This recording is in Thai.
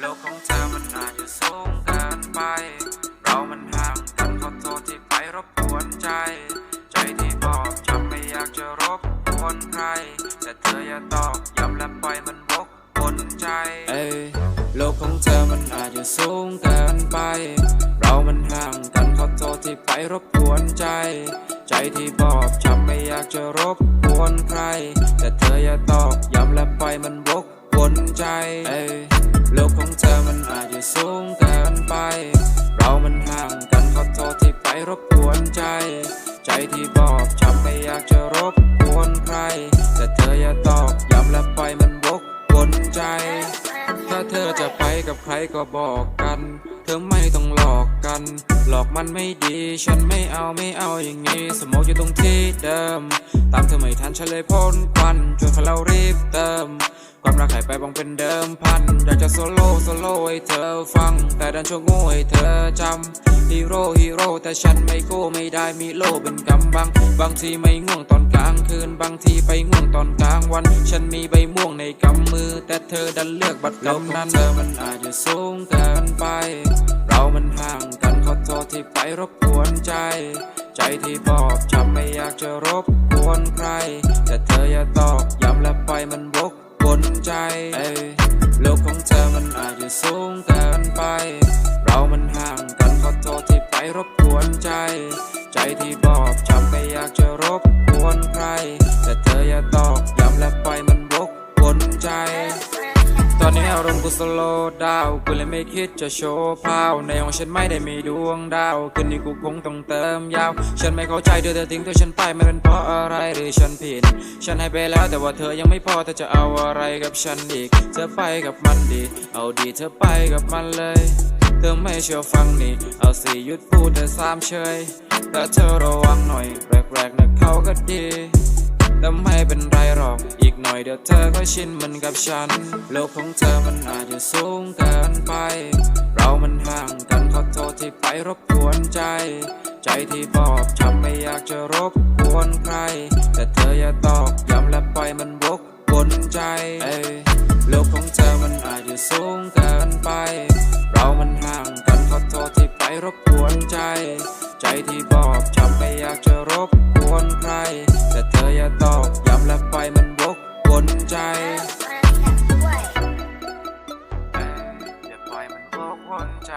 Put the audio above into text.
โลกของเธอมันอาจจะสูงเกินไป เรามันห่างกันขอโทษที่ไปรบกวนใจ ใจที่บอกจำไม่อยากจะรบกวนใคร แต่เธออย่าตอบย้ำและปล่อยมันวกวนใจ เอ้ยโลกของเธอมัน จจะสูงเกินไป เรามันห่างกันขอโทษที่ไปรบกวนใจ ใจที่บอกจำไม่อยากจะรบกวนใคร แต่เธออย่าตอบย้ำและปล่อยมันวกวนใจเอ้ยโลกของเธอมันอาจจะสูงเกินไป เรามันห่างกันขอโทษที่ไปรบกวนใจ ใจที่บอกจำไม่อยากจะรบกวนใคร แต่เธออย่าตอบย้ำและปล่อยมันวกวนใจ ใครก็บอกกัน เธอไม่ต้องหลอกกัน หลอกมันไม่ดี ฉันไม่เอาไม่เอาอย่างนี้ สมองอยู่ตรงที่เดิม ตามเธอไม่ทันฉันเลยพ่นควันจนเรารีบเติม ความรักหายไปบองเป็นเดิมพัน อยากจะโซโล่โซโล่ให้เธอฟัง แต่ดันชั่วโง่ให้เธอจำฮีโร่ฮีโร่แต่ฉันไม่โก้ไม่ได้มีโลเป็นกำบัง บางทีไม่ง่วงตอนกลางคืน บางทีไปง่วงตอนกลางวัน ฉันมีใบม่วงในกำมือ แต่เธอดันเลือกบัตรกำนั้นเธอมันอาจจะสูงเกิน ที่ไปรบกวนใจ ใจที่บอกจำไม่อยากจะรบกวนใคร แต่เธออย่าตอกย้ำและปล่อยมันวกวนใจโลกของเธอมันอาจจะสูงเกินไป เรามันห่างกันขอโทษที่ไปรบกวนใจ ใจที่บอกจำไม่อยากจะรบกวนใคร แต่เธออย่าตอการมณ์กูสโลดาวกูเลยไม่คิดจะโชว์พาวในของฉันไม่ได้มีดวงดาวคืนนี้กูคงต้องเติมยาว ฉันไม่เข้าใจเธอเธอทิ้งตัวฉันไปไม่เป็นเพราะอะไรหรือฉันผิด ฉันให้ไปแล้วแต่ว่าเธอยังไม่พอเธอจะเอาอะไรกับฉันอีก เธอไปกับมันดี เอาดีเธอไปกับมันเลย เธอไม่เชื่อฟังนี่ เอาสิหยุดพูดแต่สามเชยแต่เธอระวังหน่อยแรกๆนะเขาก็ดี แต่ไม่เป็นไรหรอก อีกหน่อยเดี๋ยวเธอก็ชินมือนกับฉัน โลกของเธอมันอาจจะสูงเกินไป เรามันห่างกันขอโทษที่ไปรบกวนใจ ใจที่บอกจำไม่อยากจะรบกวนใคร แต่เธออย่าตอกย้ำและปล่อยมันวกวนใจเอ้ยโลกของเธอมันอาจจะสูงเกินไป เรามันห่างกันขอโทษที่ไปรบกวนใจ ใจที่บอกจำไม่อยากจะรบกวนใคร แต่เธออย่าตอบย้ำและปล่อยมันวกวนใจอย่าปล่อยมันวกวนใจ